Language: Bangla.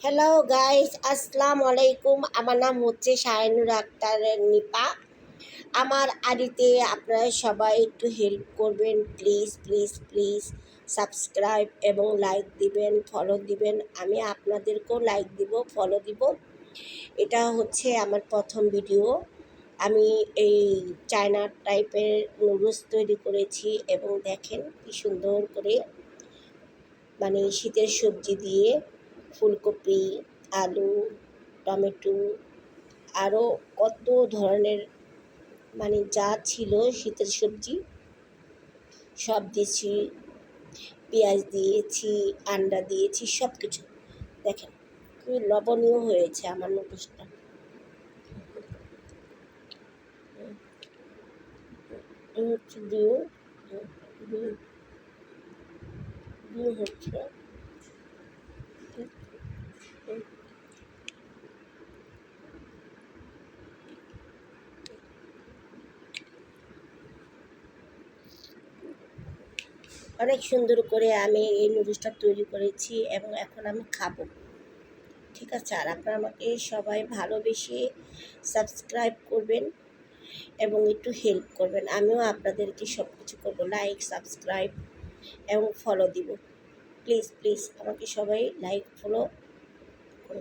হ্যালো গাইস আসসালামু আলাইকুম আমার নাম হচ্ছে শাহিনুর আক্তার নিপা আমার আড়িতে আপনারা সবাই একটু হেল্প করবেন প্লিজ প্লিজ প্লিজ সাবস্ক্রাইব এবং লাইক দিবেন ফলো দিবেন আমি আপনাদেরকেও লাইক দিব ফলো দিব এটা হচ্ছে আমার প্রথম ভিডিও আমি এই চায়না টাইপের নুডলস তৈরি করেছি এবং দেখেন কি সুন্দর করে মানে শীতের সবজি দিয়ে ফুলকপি, আলু, টমেটো আরও কত ধরনের মানে যা ছিল শীতের সবজি, সব দিয়েছি, পেঁয়াজ দিয়েছি, আন্ডা দিয়েছি সব কিছু দেখেন খুবই লবণীয় হয়েছে আমার নুডলসটা হচ্ছে দিয়ে হচ্ছে অনেক সুন্দর করে আমি এই নুডলসটা তৈরি করেছি এবং এখন আমি খাব। ঠিক আছে? আর আপনারা আমাকে সবাই ভালোবেসে সাবস্ক্রাইব করবেন এবং একটু হেল্প করবেন। আমিও আপনাদেরকে সব কিছু করব। লাইক সাবস্ক্রাইব এবং ফলো দিব। প্লিজ প্লিজ আমাকে সবাই লাইক ফলো